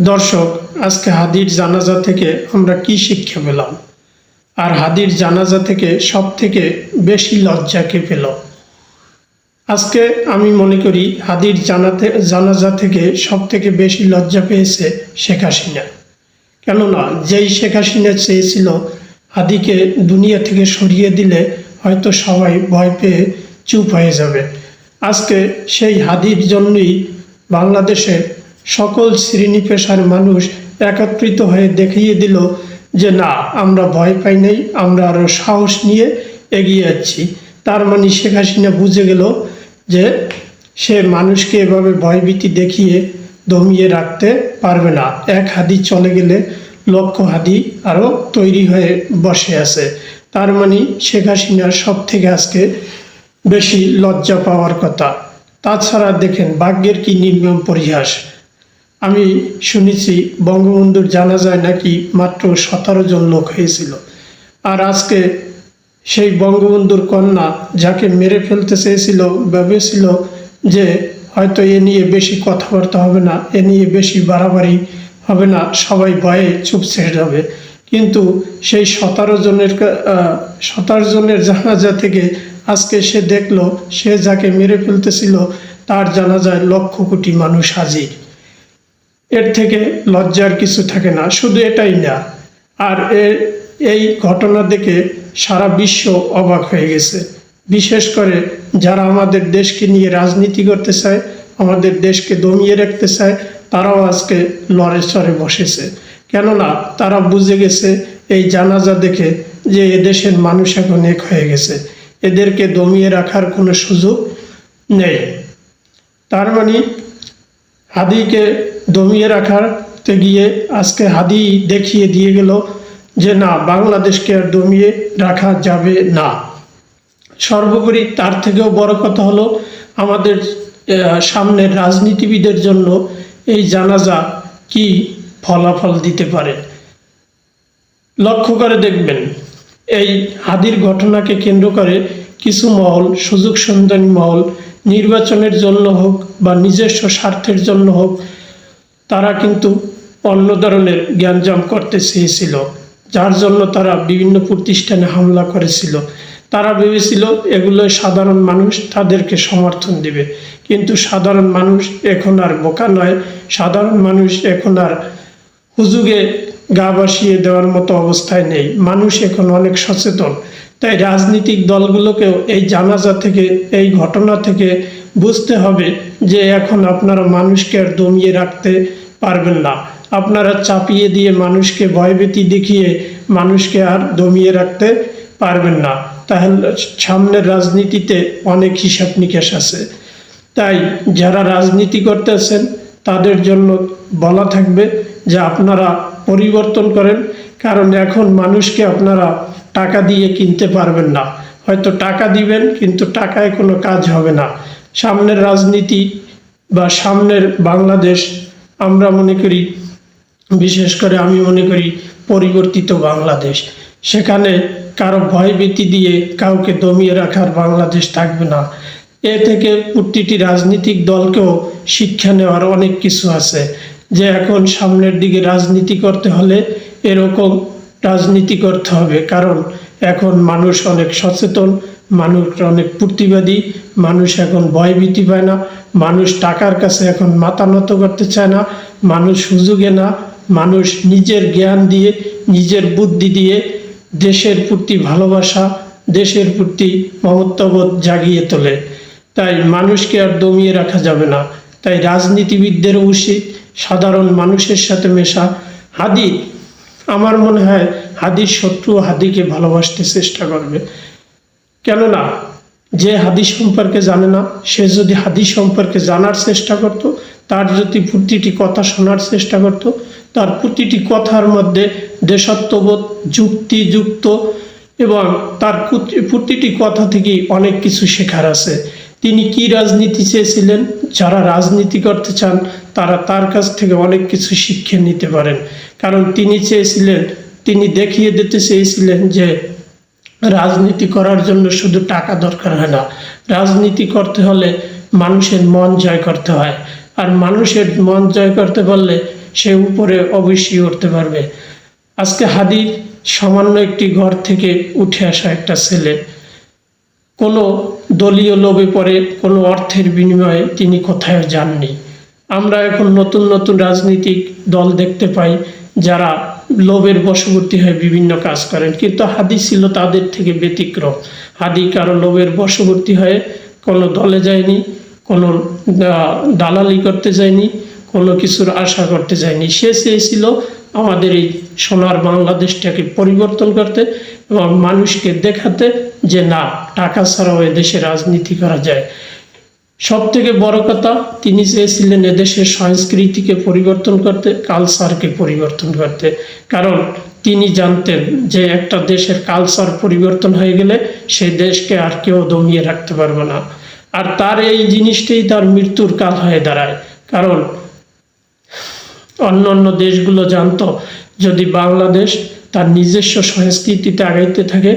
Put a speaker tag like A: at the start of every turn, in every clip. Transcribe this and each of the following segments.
A: দর্শক, আজকে হাদির জানাজা থেকে আমরা কি শিক্ষা পেলাম? আর হাদির জানাজা থেকে সব থেকে বেশি লজ্জা কে পেল? আজকে আমি মনে করি হাদির জানাতে, জানাজা থেকে সব থেকে বেশি লজ্জা পেয়েছে শেখ হাসিনা। কেননা, যেই শেখ হাসিনা চেয়েছিল হাদিকে দুনিয়া থেকে সরিয়ে দিলে হয়তো সবাই ভয় পেয়ে চুপ হয়ে যাবে। আজকে সেই হাদির জন্যই বাংলাদেশের সকল শ্রেণি পেশার মানুষ একত্রিত হয়ে দেখিয়ে দিল যে না, আমরা ভয় পাই নাই, আমরা আরও সাহস নিয়ে এগিয়ে যাচ্ছি। তার মানে শেখ হাসিনা বুঝে গেল যে সে মানুষকে এভাবে ভয়ভীতি দেখিয়ে দমিয়ে রাখতে পারবে না। এক হাদি চলে গেলে লক্ষ হাদি আরও তৈরি হয়ে বসে আছে। তার মানে শেখ হাসিনার সব থেকে আজকে বেশি লজ্জা পাওয়ার কথা। তাছাড়া দেখেন, ভাগ্যের কি নির্মম পরিহাস। আমি শুনেছি বঙ্গবন্ধুর জানাজায় নাকি মাত্র সতেরো জন লোক হয়েছিল। আর আজকে সেই বঙ্গবন্ধুর কন্যা যাকে মেরে ফেলতে চেয়েছিল, ভেবেছিল যে হয়তো এ নিয়ে বেশি কথাবার্তা হবে না, এ নিয়ে বেশি বাড়াবাড়ি হবে না, সবাই ভয়ে চুপ ছেড়ে যাবে। কিন্তু সেই সতেরো জনের সতেরো জনের জানাজা থেকে আজকে সে দেখল, সে যাকে মেরে ফেলতেছিল, তার জানাজায় লক্ষ কোটি মানুষ হাজির। এর থেকে লজ্জার কিছু থাকে না, শুধু এটাই না। আর এই ঘটনা দেখে সারা বিশ্ব অবাক হয়ে গেছে। বিশেষ করে যারা আমাদের দেশকে নিয়ে রাজনীতি করতে চায়, আমাদের দেশকে দমিয়ে রাখতে চায়, তারাও আজকে লড়ে চড়ে বসেছে। কেননা তারা বুঝে গেছে, এই জানাজা দেখে যে এদেশের মানুষ এখন এক হয়ে গেছে। এদেরকে দমিয়ে রাখার কোনো সুযোগ নেই। তার মানে হাদিকে দমিয়ে রাখাতে গিয়ে আজকে হাদি দেখিয়ে দিয়ে গেল যে না, বাংলাদেশকে আর দমিয়ে রাখা যাবে না। সর্বোপরি তার থেকেও বড় কথা হলো আমাদের সামনের রাজনীতিবিদের জন্য এই জানাজা কি ফলাফল দিতে পারে? লক্ষ্য করে দেখবেন, এই হাদির ঘটনাকে কেন্দ্র করে কিছু মহল, সুযোগ সন্ধানী মহল নির্বাচনের জন্য হোক বা নিজস্ব স্বার্থের জন্য হোক, তারা কিন্তু অন্য ধরনের জ্ঞানজাম করতে চেয়েছিল, যার জন্য তারা বিভিন্ন প্রতিষ্ঠানে হামলা করেছিল। তারা ভেবেছিল, এগুলো সাধারণ মানুষ তাদেরকে সমর্থন দিবে। কিন্তু সাধারণ মানুষ এখন আর বোকা নয়। সাধারণ মানুষ এখন আর হুজুগে গা ভাসিয়ে দেওয়ার মতো অবস্থায় নেই। মানুষ এখন অনেক সচেতন। তাই রাজনৈতিক দলগুলোকেও এই জানাজা থেকে, এই ঘটনা থেকে বুঝতে হবে যে এখন আপনারা মানুষকে আর দমিয়ে রাখতে পারবেন না। আপনারা চাপিয়ে দিয়ে মানুষকে ভয়ভীতি দেখিয়ে মানুষকে আর দমিয়ে রাখতে পারবেন না। তাহলে সামনের রাজনীতিতে অনেক হিসাব নিকাশ আছে। তাই যারা রাজনীতি করতেছেন তাদের জন্য বলা থাকবে যে আপনারা পরিবর্তন করেন। কারণ এখন মানুষকে আপনারা টাকা দিয়ে কিনতে পারবেন না। হয়তো টাকা দিবেন, কিন্তু টাকায় কোনো কাজ হবে না। সামনের রাজনীতি বা সামনের বাংলাদেশ, আমরা মনে করি, বিশেষ করে আমি মনে করি, পরিবর্তিত বাংলাদেশ। সেখানে কারও ভয়ভীতি দিয়ে কাউকে দমিয়ে রাখার বাংলাদেশ থাকবে না। এ থেকে প্রতিটি রাজনৈতিক দলকেও শিক্ষা নেওয়ার অনেক কিছু আছে। যে এখন সামনের দিকে রাজনীতি করতে হলে এরকম রাজনীতি করতে হবে, কারণ এখন মানুষ অনেক সচেতন, মানুষ অনেক প্রতিবাদী, মানুষ এখন ভয়ভীতি পায় না, মানুষ টাকার কাছে এখন মাথা নত করতে চায় না, মানুষ সুযোগে না, মানুষ নিজের জ্ঞান দিয়ে, নিজের বুদ্ধি দিয়ে দেশের প্রতি ভালোবাসা, দেশের প্রতি মমত্ববোধ জাগিয়ে তোলে। তাই মানুষকে আর দমিয়ে রাখা যাবে না। তাই রাজনীতিবিদদেরও উচিত সাধারণ মানুষের সাথে মেশা। হাদি আমার মনে হয় হাদির শত্রু হাদিকে ভালোবাসতে চেষ্টা করবে। কেননা, যে হাদিস সম্পর্কে জানে না, সে যদি হাদিস সম্পর্কে জানার চেষ্টা করত, তার যদি প্রতিটি কথা শোনার চেষ্টা করত, তার প্রতিটি কথার মধ্যে দেশত্ববোধ যুক্তিযুক্ত এবং তার প্রতিটি কথা থেকেই অনেক কিছু শেখার আছে। তিনি কি রাজনীতি চেয়েছিলেন? যারা রাজনীতি করতে চান তারা তার কাছ থেকে অনেক কিছু শিক্ষা নিতে পারেন। কারণ তিনি চেয়েছিলেন, তিনি দেখিয়ে দিতে চেয়েছিলেন যে রাজনীতি করার জন্য শুধু টাকা দরকার হয় না। রাজনীতি করতে হলে মানুষের মন জয় করতে হয়। আর মানুষের মন জয় করতে পারলে সে উপরে অবশ্যই উঠতে পারবে। আজকে হাদির সামান্য একটি ঘর থেকে উঠে আসা একটা ছেলে। কোনো দলীয় লোভে পড়ে, কোনো অর্থের বিনিময়ে তিনি কোথায় যাননি। আমরা এখন নতুন নতুন রাজনৈতিক দল দেখতে পাই যারা লোভের বশবর্তী হয়ে বিভিন্ন কাজ করেন। কিন্তু হাদি ছিল তাদের থেকে ব্যতিক্রম। হাদি কারও লোভের বশবর্তী হয়ে কোনো দলে যায়নি, কোনো দালালি করতে যায়নি, কোনো কিছুর আশা করতে যায়নি। সে চেয়েছিল আমাদের এই সোনার বাংলাদেশটাকে পরিবর্তন করতে এবং মানুষকে দেখাতে যে না, টাকা ছাড়াও এদেশে রাজনীতি করা যায়। সব থেকে বড় কথা, তিনি চেয়েছিলেন এদেশের সংস্কৃতিকে পরিবর্তন করতে কালচারকে পরিবর্তন করতে। কারণ তিনি জানতেন যে একটা দেশের কালচার পরিবর্তন হয়ে গেলে সেই দেশকে আর কেউ দমিয়ে রাখতে পারবে না। আর তার এই জিনিসটাই তার মৃত্যুর কাল হয়ে দাঁড়ায়। কারণ অন্য অন্য দেশগুলো জানতো, যদি বাংলাদেশ তার নিজস্ব সংস্কৃতিতে আগাইতে থাকে,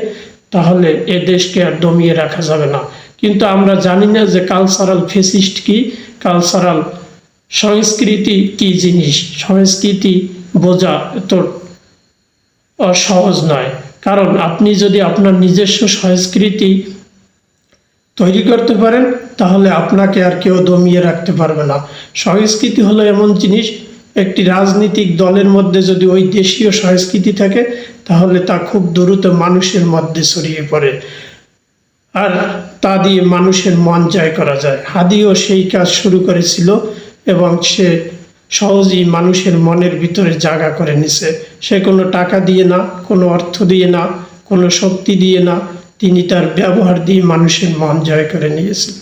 A: তাহলে এ দেশকে আর দমিয়ে রাখা যাবে না। কিন্তু আমরা জানি না যে কালচারাল ফেসিস্ট কি কালচারাল সংস্কৃতি কি জিনিস, সংস্কৃতি বোঝা এত সহজ নয়। কারণ আপনি যদি আপনার নিজস্ব সংস্কৃতি তৈরি করতে পারেন, তাহলে আপনাকে আর কেউ দমিয়ে রাখতে পারবে না। সংস্কৃতি হলো এমন জিনিস, একটি রাজনৈতিক দলের মধ্যে যদি ওই দেশীয় সংস্কৃতি থাকে, তাহলে তা খুব দ্রুত মানুষের মধ্যে ছড়িয়ে পড়ে। আর তা দিয়ে মানুষের মন জয় করা যায়। হাদিও সেই কাজ শুরু করেছিল এবং সে সহজেই মানুষের মনের ভিতরে জায়গা করে নিছে। সে কোনো টাকা দিয়ে না, কোনো অর্থ দিয়ে না, কোনো শক্তি দিয়ে না, তিনি তার ব্যবহার দিয়ে মানুষের মন জয় করে নিয়েছেন।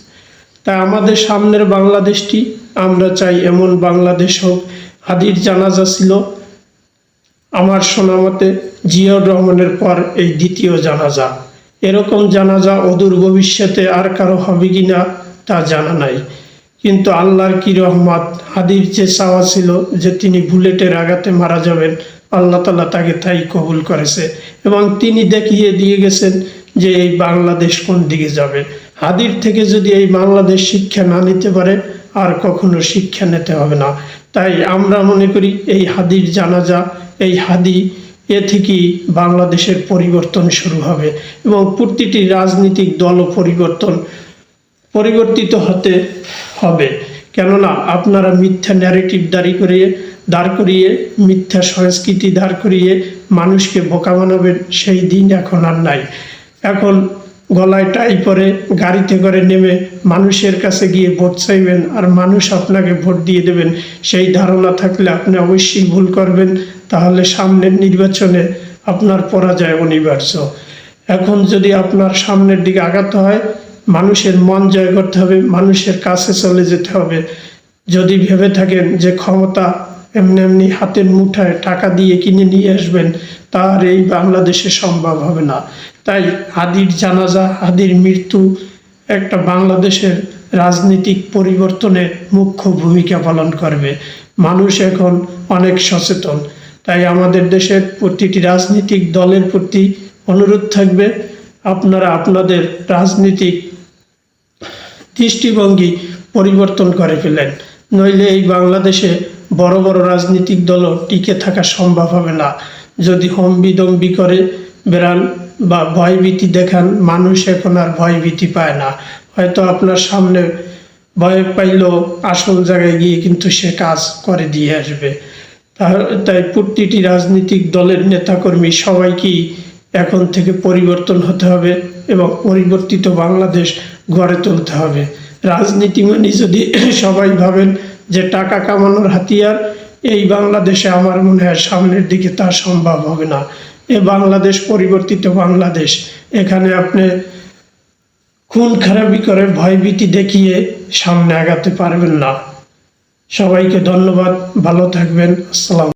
A: তা আমাদের সামনের বাংলাদেশটি, আমরা চাই এমন বাংলাদেশ হোক। হাদির জানাজা ছিল আমার শোনামতে জিয়াউর রহমানের পর এই দ্বিতীয় জানাজা। এরকম জানাজা অদূর ভবিষ্যতে আর কারও হবে কি না তা জানা নাই। কিন্তু আল্লাহর কি রহমত হাদির যে চাওয়া ছিল যে তিনি বুলেটের আঘাতে মারা যাবেন, আল্লাহ তালা তাকে তাই কবুল করেছে এবং তিনি দেখিয়ে দিয়ে গেছেন যে এই বাংলাদেশ কোন দিকে যাবে। হাদির থেকে যদি এই বাংলাদেশ শিক্ষা না নিতে পারে, আর কখনো শিক্ষা নিতে হবে না। তাই আমরা মনে করি এই হাদির জানাজা, এই হাদি এ থেকেই বাংলাদেশের পরিবর্তন শুরু হবে এবং প্রতিটি রাজনৈতিক দলও পরিবর্তন পরিবর্তিত হতে হবে। কেননা, আপনারা মিথ্যা ন্যারেটিভ দাঁড়ি করিয়ে, দাঁড় করিয়ে, মিথ্যা সংস্কৃতি দাঁড় করিয়ে মানুষকে বোকা বানাবেন সেই দিন এখন আর নাই। এখন গলায় টাই পরে গাড়িতে করে নেমে মানুষের কাছে গিয়ে ভোট চাইবেন আর মানুষ আপনাকে ভোট দিয়ে দেবেন, সেই ধারণা থাকলে আপনি অবশ্যই ভুল করবেন। তাহলে সামনের নির্বাচনে আপনার পরাজয় অনিবার্য। এখন যদি আপনার সামনের দিকে আগাতে হয়, মানুষের মন জয় করতে হবে, মানুষের কাছে চলে যেতে হবে। যদি ভেবে থাকেন যে ক্ষমতা এমনি এমনি হাতের মুঠায় টাকা দিয়ে কিনে নিয়ে আসবেন, তার এই বাংলাদেশে সম্ভব হবে না। তাই হাদির জানাজা, হাদির মৃত্যু একটা বাংলাদেশের রাজনৈতিক পরিবর্তনে মুখ্য ভূমিকা পালন করবে। মানুষ এখন অনেক সচেতন। তাই আমাদের দেশের প্রতিটি রাজনৈতিক দলের প্রতি অনুরোধ থাকবে, আপনারা আপনাদের রাজনীতিক দৃষ্টিভঙ্গি পরিবর্তন করে ফেলেন। নইলে এই বাংলাদেশে বড় বড় রাজনৈতিক দলও টিকে থাকা সম্ভব হবে না। যদি হম্বিদম্বি করে বেড়ান বা ভয়ভীতি দেখান, মানুষ এখন আর ভয়ভীতি পায় না। হয়তো আপনার সামনে ভয় পাইলেও আসল জায়গায় গিয়ে কিন্তু সে কাজ করে দিয়ে আসবে। তাই প্রতিটি রাজনৈতিক দলের নেতাকর্মী সবাইকেই এখন থেকে পরিবর্তন হতে হবে এবং পরিবর্তিত বাংলাদেশ গড়ে তুলতে হবে। রাজনীতি মানে যদি সবাই ভাবেন যে টাকা কামানোর হাতিয়ার, এই বাংলাদেশে আমার মনে হয় সামনের দিকে তা সম্ভব হবে না। এ বাংলাদেশ পরিবর্তিত বাংলাদেশ। এখানে আপনি খুন খারাপি করে ভয়ভীতি দেখিয়ে সামনে আগাতে পারবেন না। সবাইকে ধন্যবাদ। ভালো থাকবেন। আসসালাম